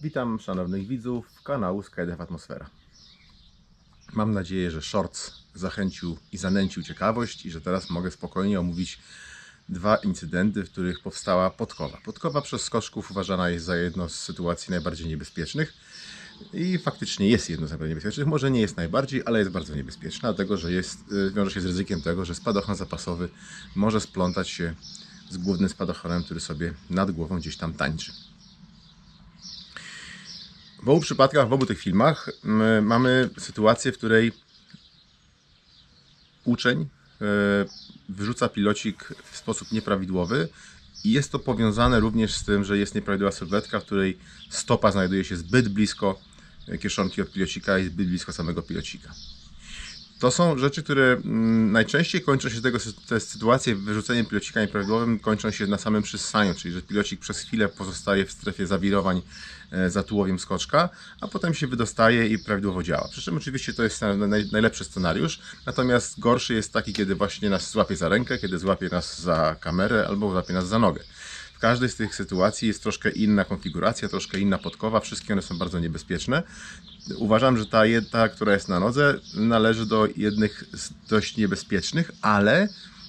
Witam szanownych widzów kanału Skydive Atmosfera. Mam nadzieję, że shorts zachęcił i zanęcił ciekawość i że teraz mogę spokojnie omówić dwa incydenty, w których powstała podkowa. Podkowa przez skoczków uważana jest za jedno z sytuacji najbardziej niebezpiecznych i faktycznie jest jedno z najbardziej niebezpiecznych. Może nie jest najbardziej, ale jest bardzo niebezpieczna, dlatego że jest, y, wiąże się z ryzykiem tego, że spadochron zapasowy może splątać się z głównym spadochronem, który sobie nad głową gdzieś tam tańczy. W obu przypadkach, w obu tych filmach mamy sytuację, w której uczeń e, wyrzuca pilocik w sposób nieprawidłowy i jest to powiązane również z tym, że jest nieprawidłowa sylwetka, w której stopa znajduje się zbyt blisko e, kieszonki od pilocika i zbyt blisko samego pilocika. To są rzeczy, które mm, najczęściej kończą się tego, te sytuacje wyrzuceniem pilocika nieprawidłowym kończą się na samym przyssaniu, czyli że pilocik przez chwilę pozostaje w strefie zawirowań e, za tułowiem skoczka, a potem się wydostaje i prawidłowo działa. Przy czym oczywiście to jest naj, najlepszy scenariusz, natomiast gorszy jest taki, kiedy właśnie nas złapie za rękę, kiedy złapie nas za kamerę albo złapie nas za nogę. W każdej z tych sytuacji jest troszkę inna konfiguracja, troszkę inna podkowa, wszystkie one są bardzo niebezpieczne. Uważam, że ta, ta, która jest na nodze, należy do jednych z dość niebezpiecznych, ale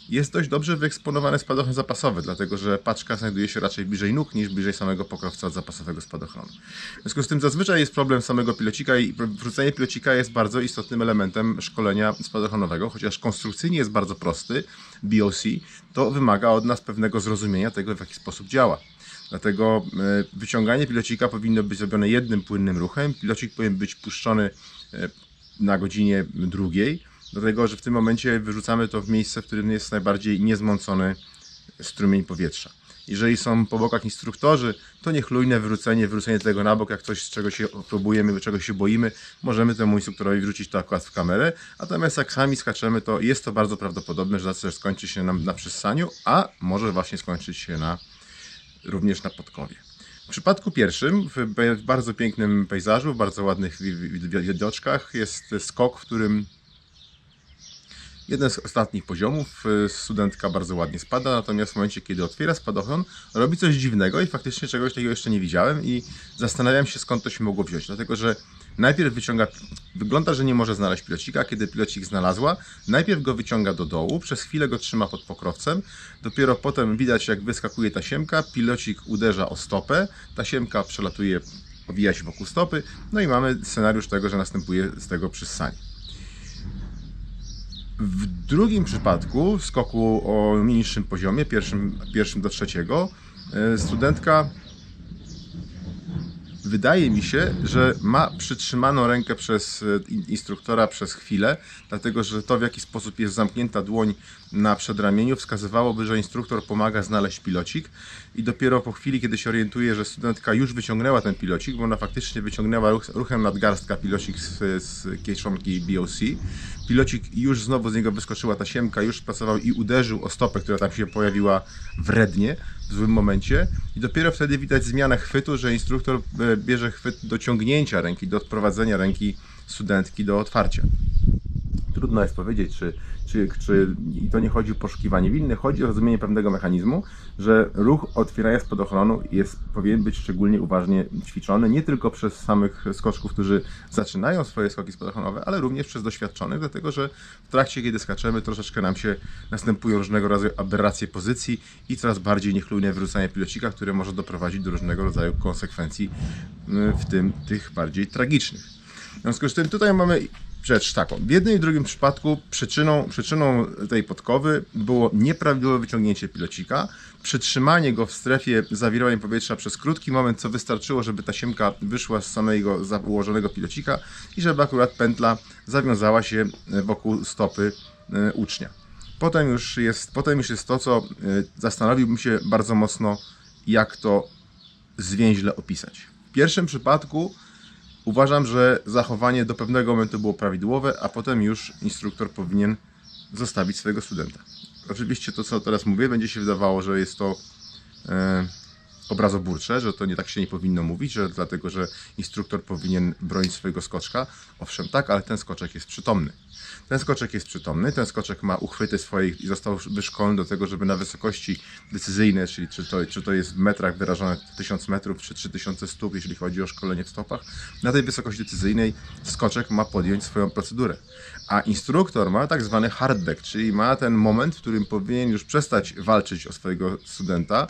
jest dość dobrze wyeksponowany spadochron zapasowy, dlatego że paczka znajduje się raczej bliżej nóg niż bliżej samego pokrowca od zapasowego spadochronu. W związku z tym zazwyczaj jest problem samego pilocika i wrzucenie pilocika jest bardzo istotnym elementem szkolenia spadochronowego, chociaż konstrukcyjnie jest bardzo prosty, BOC, to wymaga od nas pewnego zrozumienia tego, w jaki sposób działa. Dlatego e, wyciąganie pilocika powinno być zrobione jednym płynnym ruchem. Pilocik powinien być puszczony e, na godzinie drugiej, dlatego że w tym momencie wyrzucamy to w miejsce, w którym jest najbardziej niezmącony strumień powietrza. Jeżeli są po bokach instruktorzy, to niechlujne wyrzucenie, wyrzucenie tego na bok, jak coś, z czego się próbujemy, czego się boimy, możemy temu instruktorowi wrzucić to akurat w kamerę, natomiast jak sami skaczemy, to jest to bardzo prawdopodobne, że zaraz skończy się nam na przyssaniu, a może właśnie skończyć się na również na podkowie. W przypadku pierwszym, w bardzo pięknym pejzażu, w bardzo ładnych wi- wi- wi- widoczkach, jest skok, w którym jeden z ostatnich poziomów y, studentka bardzo ładnie spada, natomiast w momencie, kiedy otwiera spadochron, robi coś dziwnego i faktycznie czegoś takiego jeszcze nie widziałem i zastanawiam się, skąd to się mogło wziąć. Dlatego, że najpierw wyciąga, wygląda, że nie może znaleźć pilocika, kiedy pilocik znalazła, najpierw go wyciąga do dołu, przez chwilę go trzyma pod pokrowcem, dopiero potem widać, jak wyskakuje tasiemka, pilocik uderza o stopę, tasiemka przelatuje, owija się wokół stopy, no i mamy scenariusz tego, że następuje z tego przyssanie. W drugim przypadku, w skoku o niższym poziomie, pierwszym, pierwszym do trzeciego, e, studentka wydaje mi się, że ma przytrzymaną rękę przez e, in- instruktora przez chwilę, dlatego że to w jaki sposób jest zamknięta dłoń na przedramieniu wskazywałoby, że instruktor pomaga znaleźć pilocik i dopiero po chwili, kiedy się orientuje, że studentka już wyciągnęła ten pilocik, bo ona faktycznie wyciągnęła ruch, ruchem nadgarstka pilocik z, z kieszonki BOC, pilocik już znowu z niego wyskoczyła tasiemka, już pracował i uderzył o stopę, która tam się pojawiła wrednie w złym momencie i dopiero wtedy widać zmianę chwytu, że instruktor e, bierze chwyt do ciągnięcia ręki, do odprowadzenia ręki studentki do otwarcia. Trudno jest powiedzieć, czy, czy, czy i to nie chodzi o poszukiwanie winnych, chodzi o rozumienie pewnego mechanizmu, że ruch otwierania spadochronu jest, powinien być szczególnie uważnie ćwiczony, nie tylko przez samych skoczków, którzy zaczynają swoje skoki spadochronowe, ale również przez doświadczonych, dlatego że w trakcie, kiedy skaczemy, troszeczkę nam się następują różnego rodzaju aberracje pozycji i coraz bardziej niechlujne wyrzucanie pilocika, które może doprowadzić do różnego rodzaju konsekwencji, y, w tym tych bardziej tragicznych. W związku z tym tutaj mamy rzecz taką. W jednym i drugim przypadku przyczyną, przyczyną tej podkowy było nieprawidłowe wyciągnięcie pilocika, przytrzymanie go w strefie zawirowań powietrza przez krótki moment, co wystarczyło, żeby tasiemka wyszła z samego za- ułożonego pilocika i żeby akurat pętla zawiązała się wokół stopy e, ucznia. Potem już jest, potem już jest to, co e, zastanowiłbym się bardzo mocno, jak to zwięźle opisać. W pierwszym przypadku Uważam, że zachowanie do pewnego momentu było prawidłowe, a potem już instruktor powinien zostawić swojego studenta. Oczywiście to, co teraz mówię, będzie się wydawało, że jest to e, obrazoburcze, że to nie tak się nie powinno mówić, że dlatego, że instruktor powinien bronić swojego skoczka. Owszem, tak, ale ten skoczek jest przytomny. Ten skoczek jest przytomny, ten skoczek ma uchwyty swoich i został wyszkolony do tego, żeby na wysokości decyzyjnej, czyli czy to, czy to jest w metrach wyrażone 1000 metrów, czy 3000 stóp, jeżeli chodzi o szkolenie w stopach, na tej wysokości decyzyjnej skoczek ma podjąć swoją procedurę. A instruktor ma tak zwany hard deck, czyli ma ten moment, w którym powinien już przestać walczyć o swojego studenta,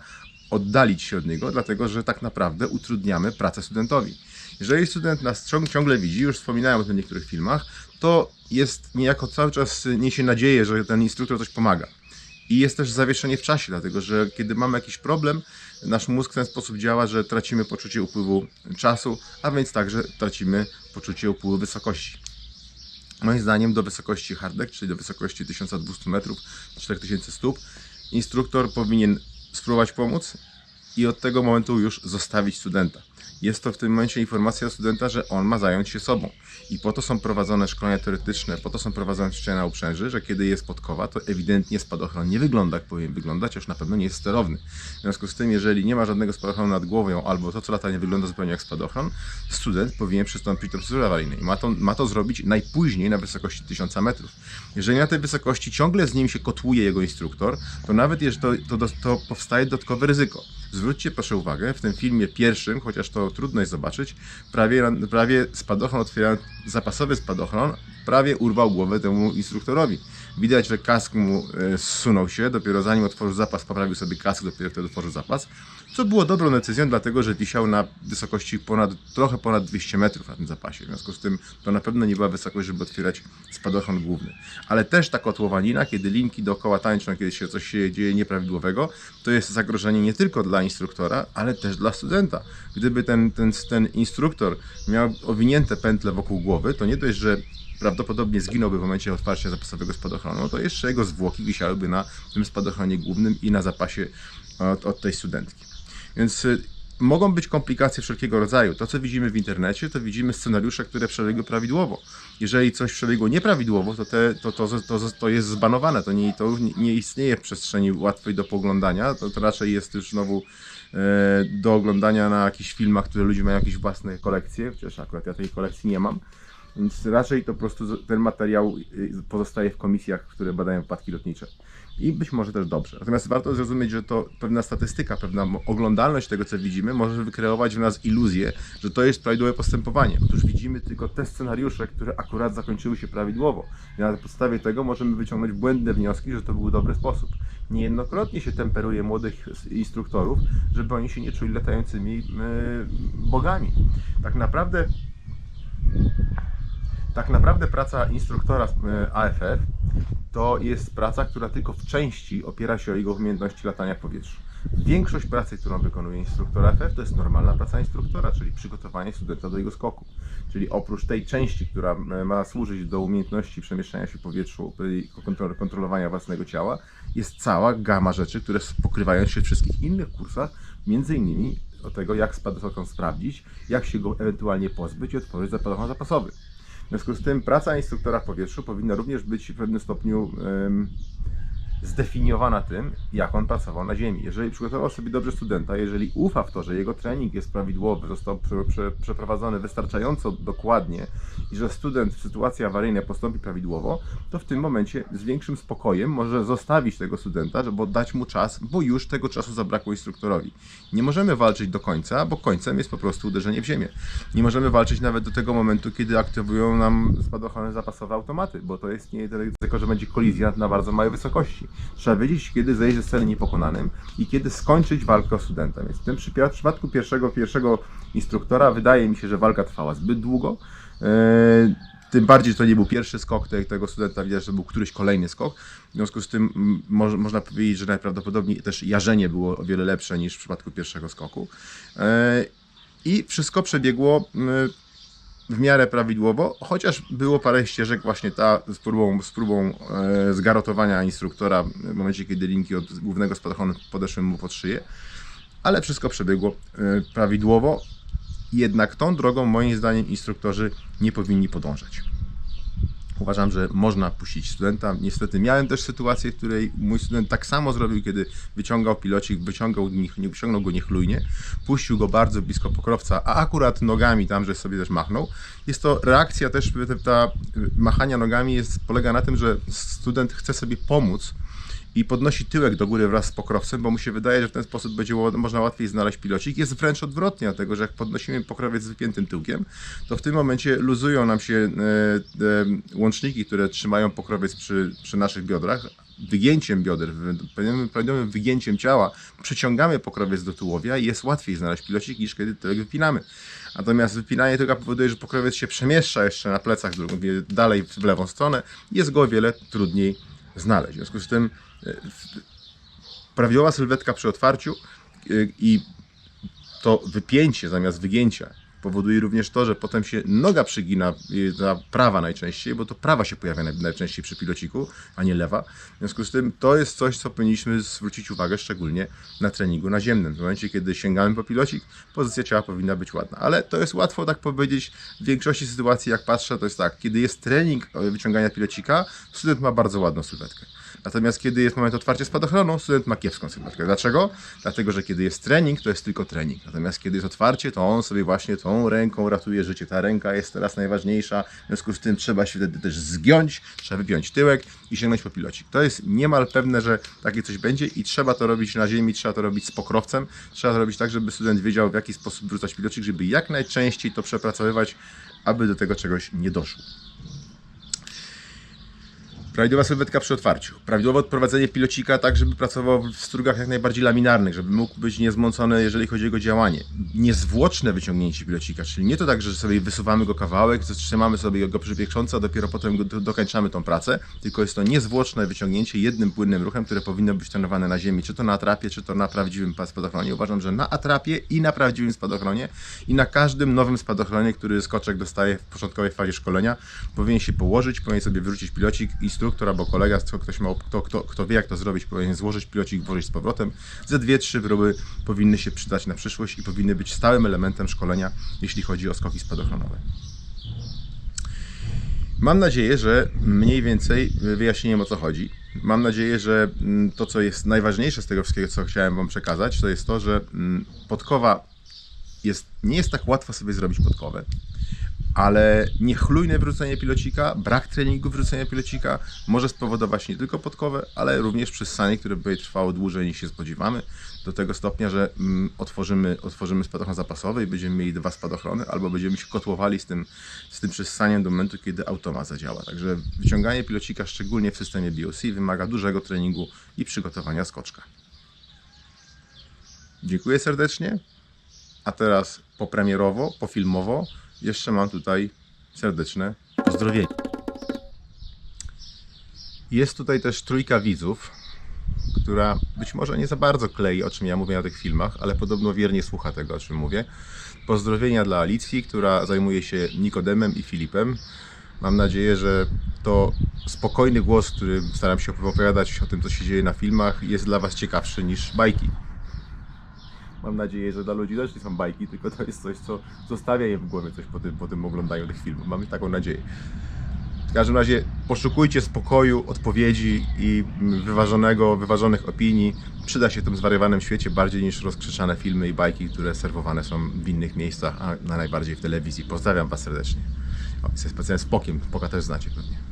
oddalić się od niego, dlatego że tak naprawdę utrudniamy pracę studentowi. Jeżeli student nas ciąg- ciągle widzi, już wspominałem o tym w niektórych filmach, to jest niejako cały czas niesie nadzieję, że ten instruktor coś pomaga. I jest też zawieszenie w czasie, dlatego że kiedy mamy jakiś problem, nasz mózg w ten sposób działa, że tracimy poczucie upływu czasu, a więc także tracimy poczucie upływu wysokości. Moim zdaniem do wysokości hardek, czyli do wysokości 1200 metrów, 4000 stóp, instruktor powinien spróbować pomóc i od tego momentu już zostawić studenta. Jest to w tym momencie informacja do studenta, że on ma zająć się sobą. I po to są prowadzone szkolenia teoretyczne, po to są prowadzone ćwiczenia na uprzęży, że kiedy jest podkowa, to ewidentnie spadochron nie wygląda jak powinien wyglądać, już na pewno nie jest sterowny. W związku z tym, jeżeli nie ma żadnego spadochronu nad głową, albo to co lata nie wygląda zupełnie jak spadochron, student powinien przystąpić do procedury awaryjnej. Ma to, ma to zrobić najpóźniej na wysokości 1000 metrów. Jeżeli na tej wysokości ciągle z nim się kotłuje jego instruktor, to nawet jeżeli to, to, to powstaje dodatkowe ryzyko. Zwróćcie proszę uwagę, w tym filmie pierwszym, chociaż to trudno jest zobaczyć, prawie, prawie spadochron otwierając, zapasowy spadochron, prawie urwał głowę temu instruktorowi. Widać, że kask mu e, zsunął się, dopiero zanim otworzył zapas, poprawił sobie kask, dopiero wtedy otworzył zapas. Co było dobrą decyzją, dlatego że wisiał na wysokości ponad, trochę ponad 200 metrów na tym zapasie. W związku z tym to na pewno nie była wysokość, żeby otwierać spadochron główny. Ale też ta kotłowanina, kiedy linki dookoła tańczą, kiedy się coś się dzieje nieprawidłowego, to jest zagrożenie nie tylko dla instruktora, ale też dla studenta. Gdyby ten, ten, ten instruktor miał owinięte pętle wokół głowy, to nie dość, że prawdopodobnie zginąłby w momencie otwarcia zapasowego spadochronu, to jeszcze jego zwłoki wisiałyby na tym spadochronie głównym i na zapasie od, od tej studentki. Więc y, mogą być komplikacje wszelkiego rodzaju. To, co widzimy w internecie, to widzimy scenariusze, które przebiegły prawidłowo. Jeżeli coś przebiegło nieprawidłowo, to, te, to, to, to, to jest zbanowane. To, nie, to nie istnieje w przestrzeni łatwej do poglądania. To, to raczej jest już znowu e, do oglądania na jakichś filmach, które ludzie mają jakieś własne kolekcje, chociaż akurat ja tej kolekcji nie mam. Więc raczej to po prostu ten materiał y, pozostaje w komisjach, które badają wypadki lotnicze. I być może też dobrze. Natomiast warto zrozumieć, że to pewna statystyka, pewna oglądalność tego, co widzimy, może wykreować w nas iluzję, że to jest prawidłowe postępowanie. Otóż widzimy tylko te scenariusze, które akurat zakończyły się prawidłowo. I na podstawie tego możemy wyciągnąć błędne wnioski, że to był dobry sposób. Niejednokrotnie się temperuje młodych instruktorów, żeby oni się nie czuli latającymi yy, bogami. Tak naprawdę tak naprawdę praca instruktora e, AFF to jest praca, która tylko w części opiera się o jego umiejętności latania w powietrzu. Większość pracy, którą wykonuje instruktor AFF, to jest normalna praca instruktora, czyli przygotowanie studenta do jego skoku. Czyli oprócz tej części, która ma służyć do umiejętności przemieszczania się w powietrzu i kontro- kontrolowania własnego ciała, jest cała gama rzeczy, które pokrywają się w wszystkich innych kursach, między innymi o tego, jak spadochron sprawdzić, jak się go ewentualnie pozbyć i otworzyć spadochron zapasowy. W związku z tym praca instruktora w powietrzu powinna również być w pewnym stopniu zdefiniowana tym, jak on pracował na ziemi. Jeżeli przygotował sobie dobrze studenta, jeżeli ufa w to, że jego trening jest prawidłowy, został prze, prze, przeprowadzony wystarczająco dokładnie i że student w sytuacji awaryjnej postąpi prawidłowo, to w tym momencie z większym spokojem może zostawić tego studenta, żeby dać mu czas, bo już tego czasu zabrakło instruktorowi. Nie możemy walczyć do końca, bo końcem jest po prostu uderzenie w ziemię. Nie możemy walczyć nawet do tego momentu, kiedy aktywują nam spadochrony zapasowe automaty, bo to jest nie tylko, że będzie kolizja na bardzo małej wysokości. Trzeba wiedzieć, kiedy zejść ze sceny niepokonanym i kiedy skończyć walkę z studentem. Więc w tym przypa- przypadku pierwszego, pierwszego instruktora wydaje mi się, że walka trwała zbyt długo. Eee, tym bardziej, że to nie był pierwszy skok te- tego studenta, widać, że to był któryś kolejny skok. W związku z tym moż, można powiedzieć, że najprawdopodobniej też jarzenie było o wiele lepsze niż w przypadku pierwszego skoku. Eee, I wszystko przebiegło w miarę prawidłowo, chociaż było parę ścieżek właśnie ta z próbą, z próbą e, zgarotowania instruktora w momencie, kiedy linki od głównego spadochronu podeszły mu pod szyję, ale wszystko przebiegło e, prawidłowo. Jednak tą drogą moim zdaniem instruktorzy nie powinni podążać. Uważam, że można puścić studenta. Niestety miałem też sytuację, w której mój student tak samo zrobił, kiedy wyciągał pilocik, wyciągał, nie, wyciągnął go niechlujnie, puścił go bardzo blisko pokrowca, a akurat nogami tam, że sobie też machnął. Jest to reakcja też, ta machania nogami jest, polega na tym, że student chce sobie pomóc i podnosi tyłek do góry wraz z pokrowcem, bo mu się wydaje, że w ten sposób będzie można łatwiej znaleźć pilocik. Jest wręcz odwrotnie, dlatego że jak podnosimy pokrowiec z wypiętym tyłkiem, to w tym momencie luzują nam się e, e, łączniki, które trzymają pokrowiec przy, przy naszych biodrach. Wygięciem bioder, wy- prawidłowym wygięciem ciała przyciągamy pokrowiec do tułowia i jest łatwiej znaleźć pilocik niż kiedy tyłek wypinamy. Natomiast wypinanie tyłka powoduje, że pokrowiec się przemieszcza jeszcze na plecach dalej w lewą stronę jest go o wiele trudniej znaleźć. W związku z tym e, prawidłowa sylwetka przy otwarciu y, i to wypięcie zamiast wygięcia powoduje również to, że potem się noga przygina, ta prawa najczęściej, bo to prawa się pojawia naj- najczęściej przy pilociku, a nie lewa. W związku z tym to jest coś, co powinniśmy zwrócić uwagę, szczególnie na treningu naziemnym. W momencie, kiedy sięgamy po pilocik, pozycja ciała powinna być ładna. Ale to jest łatwo tak powiedzieć w większości sytuacji, jak patrzę, to jest tak, kiedy jest trening e, wyciągania pilocika, student ma bardzo ładną sylwetkę. Natomiast kiedy jest moment otwarcia spadochronu, student ma kiepską sylwetkę. Dlaczego? Dlatego, że kiedy jest trening, to jest tylko trening. Natomiast kiedy jest otwarcie, to on sobie właśnie tą ręką ratuje życie. Ta ręka jest teraz najważniejsza, w związku z tym trzeba się wtedy też zgiąć, trzeba wypiąć tyłek i sięgnąć po pilocik. To jest niemal pewne, że takie coś będzie i trzeba to robić na ziemi, trzeba to robić z pokrowcem, trzeba to robić tak, żeby student wiedział w jaki sposób wrzucać pilocik, żeby jak najczęściej to przepracowywać, aby do tego czegoś nie doszło. Prawidłowa sylwetka przy otwarciu. Prawidłowe odprowadzenie pilocika tak, żeby pracował w strugach jak najbardziej laminarnych, żeby mógł być niezmącony, jeżeli chodzi o jego działanie. Niezwłoczne wyciągnięcie pilocika, czyli nie to tak, że sobie wysuwamy go kawałek, zatrzymamy sobie go przy a dopiero potem go do- dokończamy tą pracę, tylko jest to niezwłoczne wyciągnięcie jednym płynnym ruchem, które powinno być trenowane na ziemi, czy to na atrapie, czy to na prawdziwym pa- spadochronie. Uważam, że na atrapie i na prawdziwym spadochronie i na każdym nowym spadochronie, który skoczek dostaje w początkowej fazie szkolenia, powinien się położyć, powinien sobie wyrzucić pilocik, instruktor albo kolega, kto, ktoś ma, kto, kto, kto wie jak to zrobić, powinien złożyć pilocik, włożyć z powrotem. Ze dwie, trzy wyroby powinny się przydać na przyszłość i powinny być stałym elementem szkolenia, jeśli chodzi o skoki spadochronowe. Mam nadzieję, że mniej więcej wyjaśniłem o co chodzi. Mam nadzieję, że mm, to, co jest najważniejsze z tego wszystkiego, co chciałem Wam przekazać, to jest to, że mm, podkowa jest, nie jest tak łatwo sobie zrobić podkowę, ale niechlujne wrzucenie pilocika, brak treningu wrzucenia pilocika może spowodować nie tylko podkowę, ale również przyssanie, które będzie trwało dłużej niż się spodziewamy, do tego stopnia, że mm, otworzymy, otworzymy spadochron zapasowy i będziemy mieli dwa spadochrony, albo będziemy się kotłowali z tym, z tym przyssaniem do momentu, kiedy automat zadziała. Także wyciąganie pilocika, szczególnie w systemie BOC, wymaga dużego treningu i przygotowania skoczka. Dziękuję serdecznie. A teraz popremierowo, pofilmowo, jeszcze mam tutaj serdeczne pozdrowienie. Jest tutaj też trójka widzów, która być może nie za bardzo klei, o czym ja mówię na tych filmach, ale podobno wiernie słucha tego, o czym mówię. Pozdrowienia dla Alicji, która zajmuje się Nikodemem i Filipem. Mam nadzieję, że to spokojny głos, który staram się opowiadać o tym, co się dzieje na filmach, jest dla Was ciekawszy niż bajki. Mam nadzieję, że dla ludzi też nie są bajki, tylko to jest coś, co zostawia je w głowie coś po tym, po tym oglądaniu tych filmów. Mamy taką nadzieję. W każdym razie poszukujcie spokoju, odpowiedzi i wyważonego, wyważonych opinii. Przyda się w tym zwariowanym świecie bardziej niż rozkrzyczane filmy i bajki, które serwowane są w innych miejscach, a na najbardziej w telewizji. Pozdrawiam Was serdecznie. O, jestem specjalnie z Pokiem, Poka też znacie pewnie.